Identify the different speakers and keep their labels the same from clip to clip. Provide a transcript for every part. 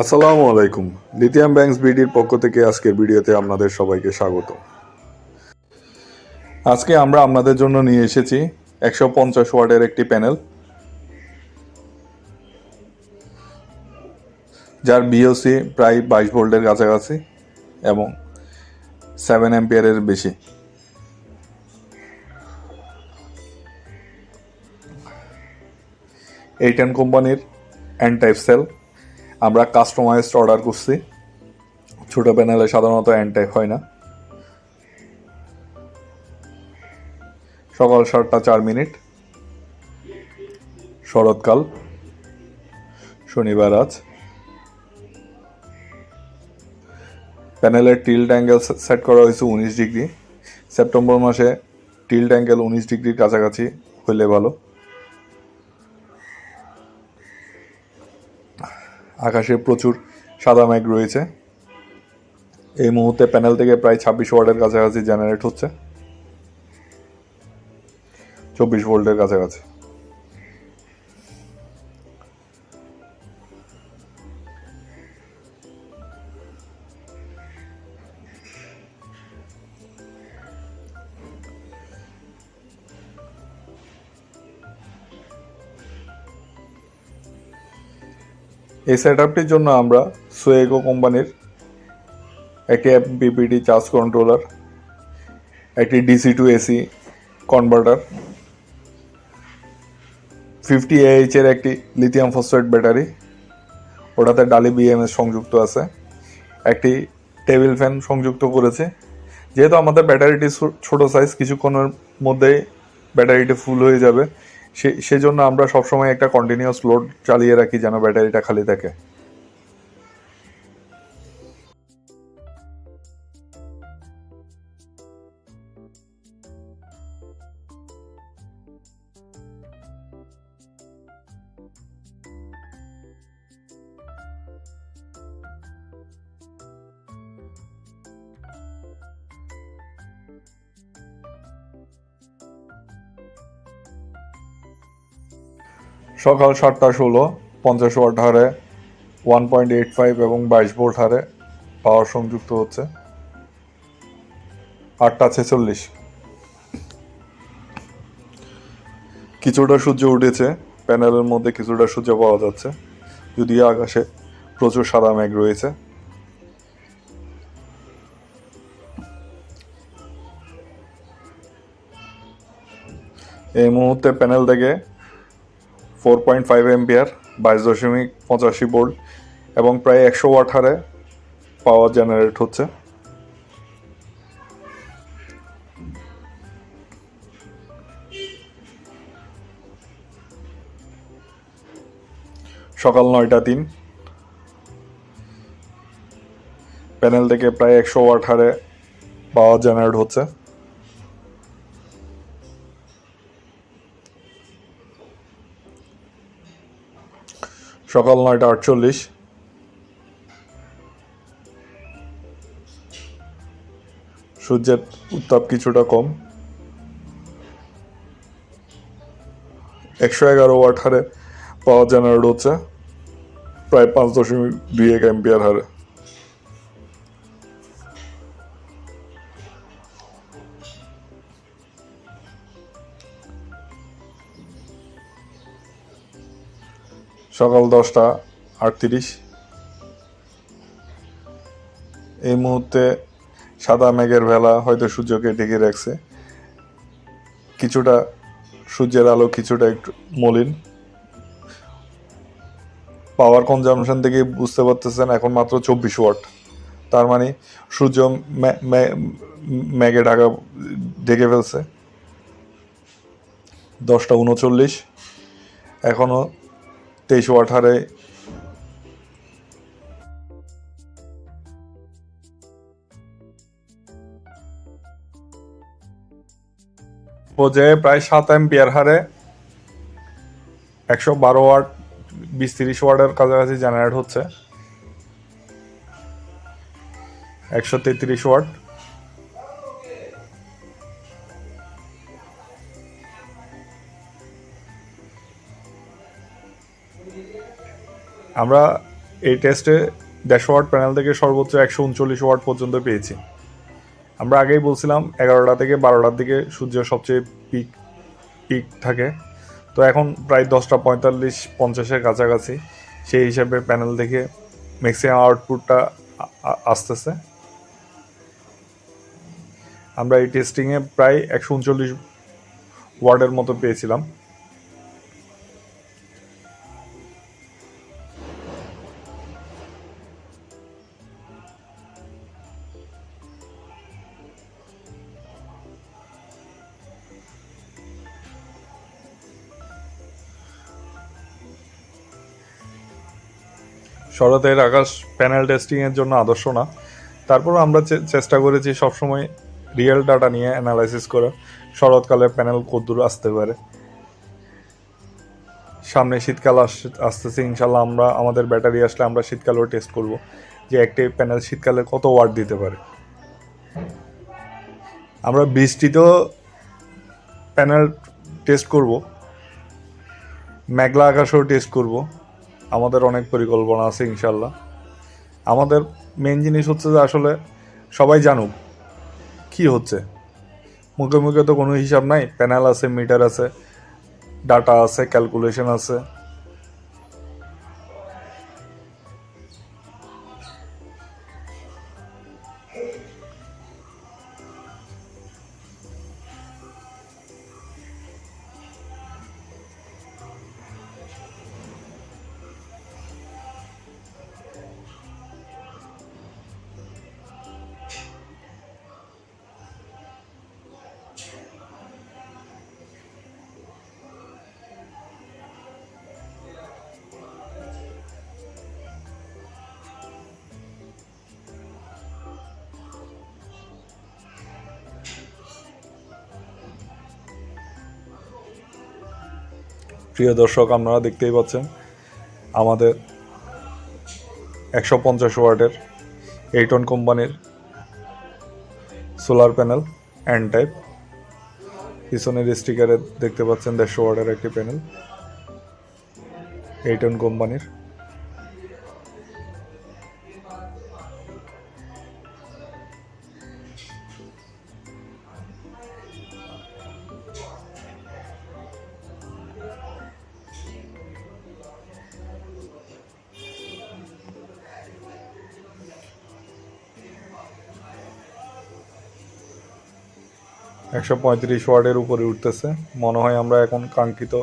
Speaker 1: আসসালামু আলাইকুম। Lithium banks বিডির পক্ষ থেকে আজকের ভিডিওতে আপনাদের সবাইকে স্বাগত। আজকে আমরা আপনাদের জন্য নিয়ে এসেছি একশো পঞ্চাশ ওয়াটের একটি প্যানেল। যার বিওসি প্রায় বাইশ ভোল্টের কাছাকাছি এবং সেভেন অ্যাম্পিয়ারের বেশি। এইটেন কোম্পানির অ্যান্ড টাইপ সেল আমরা কাস্টমাইজড অর্ডার করছি। ছোট প্যানেলে সাধারণত অ্যান্ড টাইপ হয় না। সকাল সাতটা চার মিনিট। শরৎকাল। শনিবার আজ। প্যানেলের টিল্ট অ্যাঙ্গেল সেট করা হয়েছে উনিশ ডিগ্রি। সেপ্টেম্বর মাসে টিল্ট অ্যাঙ্গেল উনিশ ডিগ্রির কাছাকাছি হইলে ভালো। আকাশে প্রচুর সাদা মেঘ রয়েছে। এই মুহূর্তে প্যানেল থেকে প্রায় ছাব্বিশ ওয়ার্ডের কাছাকাছি জেনারেট হচ্ছে। চব্বিশ ভোল্টের কাছাকাছি। এই সেট আপটির জন্য আমরা সোয়েগো কোম্পানির একটি বিপিডি চার্জ কন্ট্রোলার একটি DC to AC converter fifty এর একটি লিথিয়াম ফসফেট ব্যাটারি ওটাতে ডালি বিএমএস সংযুক্ত আছে, একটি টেবিল ফ্যান সংযুক্ত করেছে। যেহেতু আমাদের ব্যাটারিটি ছোট সাইজ কিছুক্ষণের মধ্যেই ব্যাটারিটি ফুল হয়ে যাবে। সে সেজন্য আমরা সবসময় একটা কন্টিনিউয়াস লোড চালিয়ে রাখি যেন ব্যাটারিটা খালি থাকে। সকাল সাতটা ষোলো, পঞ্চাশ ওয়াট হারে ওয়ান পয়েন্ট এইট ফাইভ এবং বাইশ ভোল্ট হারে পাওয়ার সংযুক্ত হচ্ছে। আটটা ছেচল্লিশ। কিছুটা সূর্য উঠেছে, প্যানেলের মধ্যে কিছুটা সূর্য পাওয়া যাচ্ছে, যদিও আকাশে প্রচুর সাদা মেঘ রয়েছে। এই মুহূর্তে প্যানেল থেকে ফোর পয়েন্ট ফাইভ এম্পিয়ার, বাইশ দশমিক পঁচাশি ভোল্ট, এবং প্রায় একশো ওয়াট হারে পাওয়ার জেনারেট হচ্ছে। সকাল নয়টা তিন। প্যানেল থেকে প্রায় একশো ওয়াট হারে পাওয়ার জেনারেট হচ্ছে। সকাল নয়টা আটচল্লিশ। সূর্যের উত্তাপ কিছুটা কম। একশো এগারো ওয়াট হারে পাওয়ার জেনারেট হচ্ছে প্রায় পাঁচ দশমিক দুই এক এম্পিয়ার হারে। সকাল দশটা আটত্রিশ। এই মুহূর্তে সাদা মেঘের ভেলা হয়তো সূর্যকে ঢেকে রাখছে। কিছুটা সূর্যের আলো, কিছুটা একটু মলিন। পাওয়ার কনজামশন থেকে বুঝতে পারতেছেন এখন মাত্র চব্বিশ ওয়াট। তার মানে সূর্য মে- মে- মেঘে ঢাকা, ঢেকে ফেলছে। দশটা উনচল্লিশ। এখনও তেইশ ওয়াট হারে পর্যায়ে প্রায় সাত এম্পিয়ার হারে। একশো বারো ওয়াট, বিশ তিরিশ ওয়াটের কাছাকাছি জেনারেট হচ্ছে। একশো তেত্রিশ ওয়াট। আমরা এই টেস্টে দেড়শো ওয়াট প্যানেল থেকে সর্বোচ্চ একশো উনচল্লিশ ওয়াট পর্যন্ত পেয়েছি। আমরা আগেই বলছিলাম এগারোটা থেকে বারোটার দিকে সূর্য সবচেয়ে পিক পিক থাকে। তো এখন প্রায় দশটা পঁয়তাল্লিশ পঞ্চাশের কাছাকাছি। সেই হিসাবে প্যানেল থেকে ম্যাক্সিমাম আউটপুটটা আসতেছে। আমরা এই টেস্টিংয়ে প্রায় একশো উনচল্লিশ ওয়ার্ডের মতো পেয়েছিলাম। শরতের আকাশ প্যানেল টেস্টিংয়ের জন্য আদর্শ না। তারপর আমরা চেষ্টা করেছি সবসময় রিয়েল ডাটা নিয়ে অ্যানালাইসিস করা। শরৎকালে প্যানেল কদ্দূর আসতে পারে। সামনে শীতকাল আসছে আসতেছে, ইনশাল্লাহ আমরা, আমাদের ব্যাটারি আসলে আমরা শীতকালেও টেস্ট করব যে একটি প্যানেল শীতকালে কত ওয়াট দিতে পারে। আমরা বৃষ্টিতেও প্যানেল টেস্ট করব। মেঘলা আকাশেও টেস্ট করব। আমাদের অনেক পরিকল্পনা আছে ইনশাল্লাহ আমাদের মেন জিনিস হচ্ছে যে আসলে সবাই জানুক কি হচ্ছে। মুখে মুখে তো কোনো হিসাব নাই প্যানেল আছে মিটার আছে ডাটা আছে ক্যালকুলেশন আছে। প্রিয় দর্শক, আপনারা দেখতেই পাচ্ছেন আমাদের একশো পঞ্চাশ ওয়ার্ডের এইটন কোম্পানির সোলার প্যানেল অ্যান্ড টাইপ পিছনের স্টিকারে দেখতে পাচ্ছেন দেড়শো ওয়ার্ডের একটি প্যানেল এইটন কোম্পানির। একশো পঁয়ত্রিশ ওয়ার্ডের উপরে উঠতেছে। মনে হয় আমরা এখন কাঙ্ক্ষিত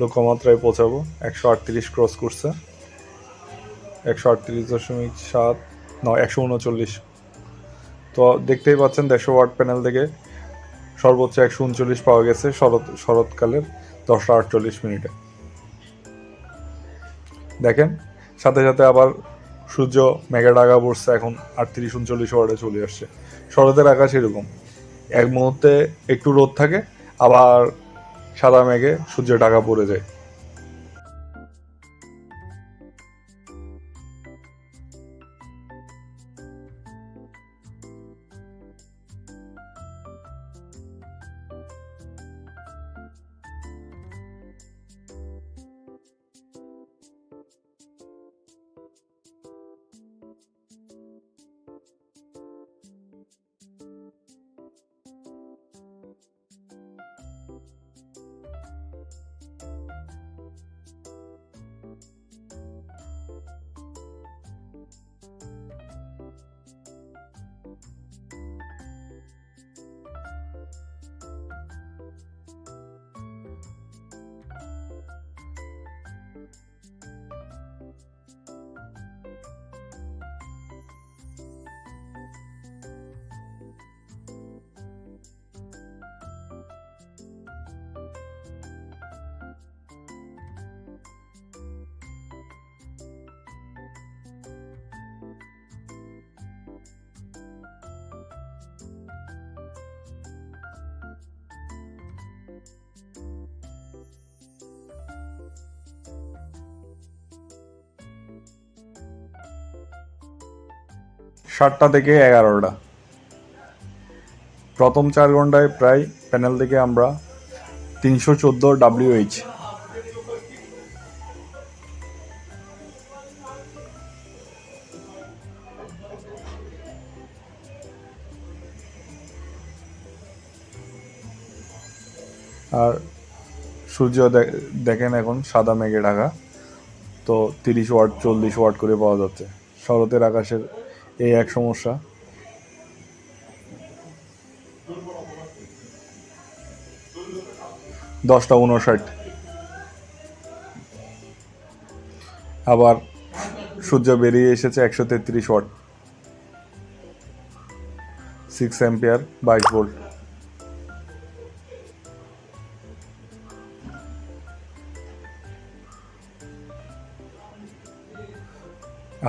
Speaker 1: লক্ষ্যমাত্রায় পৌঁছাবো। একশো আটত্রিশ ক্রস করছে। একশো আটত্রিশ দশমিক সাত নয় একশো উনচল্লিশ। তো দেখতেই পাচ্ছেন দেড়শো ওয়ার্ড প্যানেল থেকে সর্বোচ্চ একশো উনচল্লিশ পাওয়া গেছে শরৎ, শরৎকালের দশটা আটচল্লিশ মিনিটে। দেখেন, সাথে সাথে আবার সূর্য মেঘা ডাগা পড়ছে এখন আটত্রিশ উনচল্লিশ ওয়ার্ডে চলে আসছে। শরতের আকাশ এরকম। এক মুহূর্তে একটু রোদ থাকে আবার সাদা মেঘে সূর্য ঢাকা পড়ে যায়। সাতটা থেকে এগারোটা। প্রথম চার ঘন্টায় প্রায় প্যানেল থেকে আমরা তিনশো চোদ্দ ডাব্লিউএইচ আর সূর্য দেখেন এখন সাদা মেঘে ঢাকা। তো তিরিশ ওয়াট, চল্লিশ ওয়াট করে পাওয়া যাচ্ছে। শরতের আকাশের এই এক সমস্যা। দশটা উনষাট আবার সূর্য বেরিয়ে এসেছে একশো তেত্রিশ ওয়াট। সিক্স অ্যাম্পিয়ার বাইশ ভোল্ট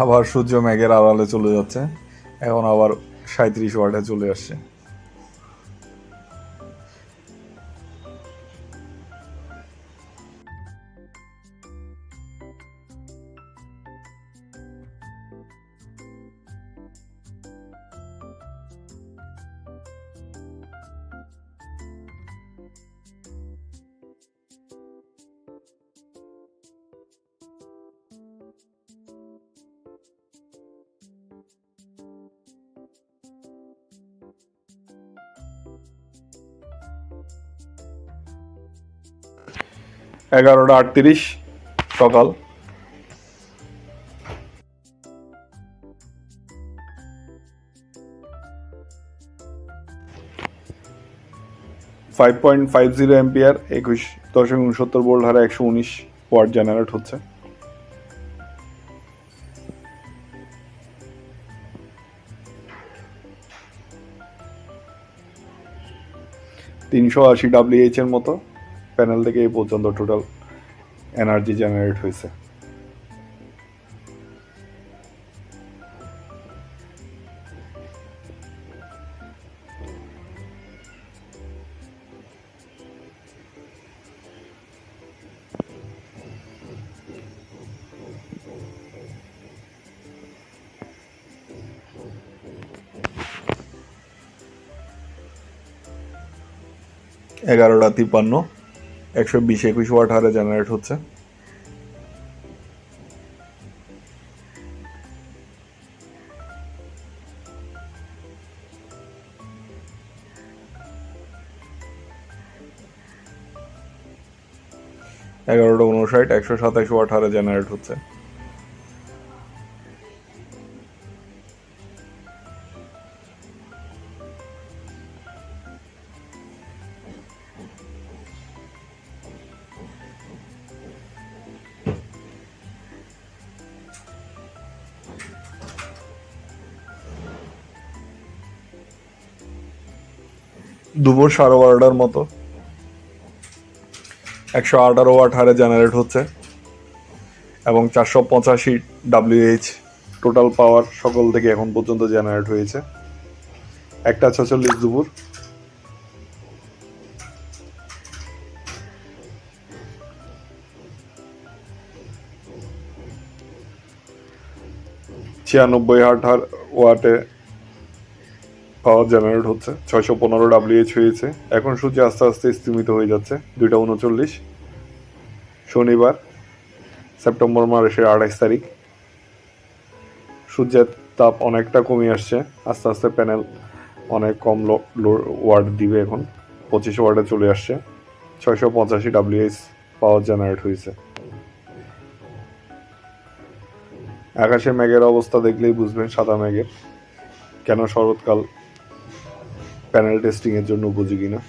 Speaker 1: আবার সূর্য মেঘের আড়ালে চলে যাচ্ছে। এখন আবার সাঁত্রিশ ওয়ার্ডে চলে আসছে। এগারোটা আটত্রিশ সকাল five point five zero ampere একুশ দশমিক উনসত্তর ভোল্ট হারে একশো উনিশ ওয়াট জেনারেট হচ্ছে। তিনশো আশি ডাব্লিউএইচ এর মতো। প্যানেল থেকে এই পর্যন্ত টোটাল এনার্জি জেনারেট হয়েছে। এগারোটা তিপ্পান্ন। একশো বিশ, একুশ ওয়াট হারে জেনারেট হচ্ছে। এগারোটা উনষাট, একশো সাতাশ ওয়াট হারে জেনারেট হচ্ছে। দুপুর সাড়ে বারোটার মতো। একশো আঠারো ওয়াট হারে জেনারেট হচ্ছে এবং চারশো পঁচাশি ডাব্লিউএইচ টোটাল পাওয়ার সকল থেকে এখন পর্যন্ত জেনারেট হয়েছে। একটা ছচল্লিশ দুপুর। ছিয়ানব্বই হাট হার ওয়াটে পাওয়ার জেনারেট হচ্ছে। ছয়শো পনেরো ডাব্লিউএইচ হয়েছে। এখন সূর্য আস্তে আস্তে স্তিমিত হয়ে যাচ্ছে। দুইটা উনচল্লিশ। শনিবার, সেপ্টেম্বর মাসের আঠাইশ তারিখ। সূর্যের তাপ অনেকটা কমে আসছে। আস্তে আস্তে প্যানেল অনেক কম ওয়ার্ড দিবে এখন। পঁচিশ ওয়ার্ডে চলে আসছে। ছয়শো পঁচাশি ডাব্লিউএইচ পাওয়ার জেনারেট হয়েছে। আকাশে মেঘের অবস্থা দেখলেই বুঝবেন সাদা মেঘের। কেন শরৎকাল প্যানেল টেস্টিংয়ের জন্য উপযোগী না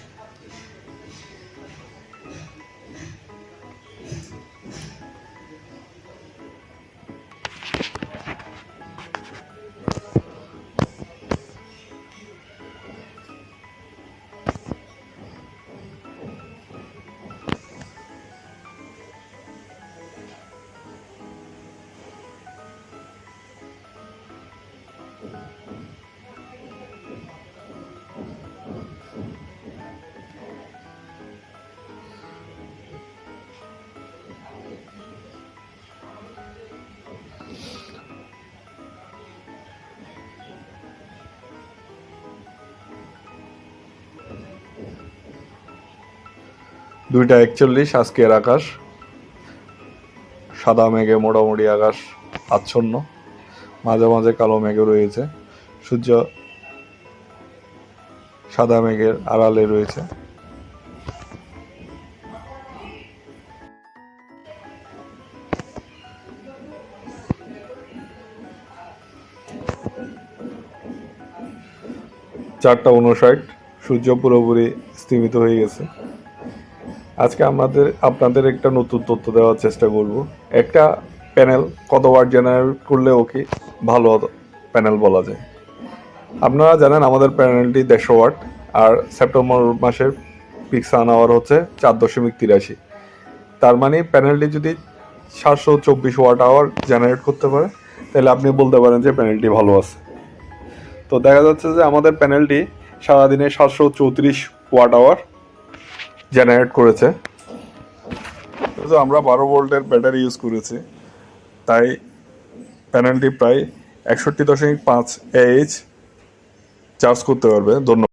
Speaker 1: দুইটা একচল্লিশ আজকের আকাশ। সাদা মেঘে মোটামুটি আকাশ আচ্ছন্ন। মাঝে মাঝে কালো মেঘে রয়েছে। সূর্য সাদা মেঘের আড়ালে রয়েছে। চারটা উনষাট সূর্য পুরোপুরি স্তিমিত হয়ে গেছে। আজকে আমাদের, আপনাদের একটা নতুন তথ্য দেওয়ার চেষ্টা করব। একটা প্যানেল কত ওয়াট জেনারেট করলে ওকে ভালো প্যানেল বলা যায়। আপনারা জানেন আমাদের প্যানেলটি দেড়শো ওয়াট আর সেপ্টেম্বর মাসের পিক সান আওয়ার হচ্ছে চার দশমিক তিরাশি। তার মানে প্যানেলটি যদি সাতশো চব্বিশ ওয়াট আওয়ার জেনারেট করতে পারে, তাহলে আপনি বলতে পারেন যে প্যানেলটি ভালো আছে। তো দেখা যাচ্ছে যে আমাদের প্যানেলটি সারাদিনে সাতশো চৌত্রিশ ওয়াট আওয়ার জেনারেট করেছে। তো আমরা বারো ভোল্টের ব্যাটারি ইউজ করেছি। তাই প্যানেলটি প্রায় একষট্টি দশমিক পাঁচ এইচ চার্জ করতে পারবে। ধন্যবাদ।